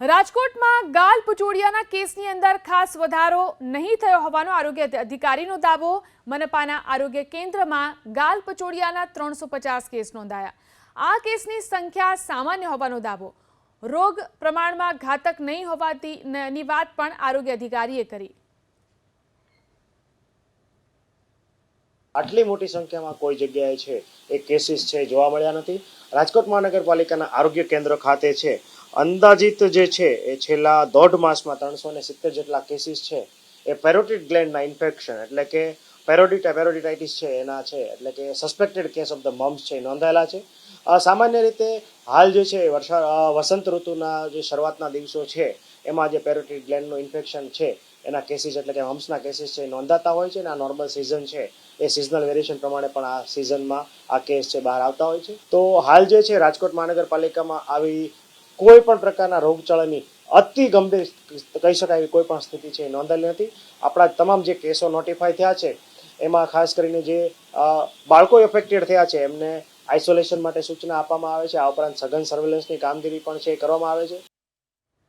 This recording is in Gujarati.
રાજકોટમાં ગાલ પચોડિયાના કેસની અંદર ખાસ વધારો નહીં થયો હોવાનો આરોગ્ય અધિકારીનો દાવો. મનપાના આરોગ્ય કેન્દ્રમાં ગાલ પચોડિયાના ત્રણસો પચાસ કેસ નોંધાયા. આ કેસની સંખ્યા સામાન્ય હોવાનો દાવો. રોગ પ્રમાણમાં ઘાતક નહીં હોવાથી વાત પણ આરોગ્ય અધિકારીએ કરી. આટલી મોટી સંખ્યામાં કોઈ જગ્યાએ છે એ કેસીસ છે જોવા મળ્યા નથી. રાજકોટ મહાનગરપાલિકાના આરોગ્ય કેન્દ્ર ખાતે છે. અંદાજિત જે છે, એ છેલ્લા દોઢ માસમાં ત્રણસો ને સિત્તેર જેટલા કેસીસ છે, એ પેરોટિડ ગ્લેન્ડના ઇન્ફેક્શન એટલે કે પેરોડિટા પેરોડિટાઇટિસ છે, એના છે, એટલે કે suspected case of the mumps છે નોંધાયેલા છે. સામાન્ય રીતે હાલ જે છે વર્ષા વસંત ઋતુના જે શરૂઆતના દિવસો છે, એમાં જે પેરોટિડ ગ્લેન્ડનું ઇન્ફેક્શન છે, એના કેસીસ એટલે કે હમ્સના કેસીસ છે નોંધાતા હોય છે, અને આ નોર્મલ સિઝન છે, એ સિઝનલ વેરિએશન પ્રમાણે પણ આ સિઝનમાં આ કેસ છે, બહાર આવતા હોય છે. તો હાલ જે છે, રાજકોટ મહાનગરપાલિકામાં આવી કોઈ પણ પ્રકારના રોગચાળાની અતિ ગંભીર કહી શકાય એવી કોઈ પણ સ્થિતિ છે એ નોંધાયેલી નથી. આપણા તમામ જે કેસો નોટિફાય થયા છે, એમાં ખાસ કરીને જે બાળકો એફેક્ટેડ થયા છે, એમને આઇસોલેશન માટે સૂચના આપવામાં આવે છે. આ ઉપરાંત સઘન સર્વેલન્સની કામગીરી પણ છે એ કરવામાં આવે છે.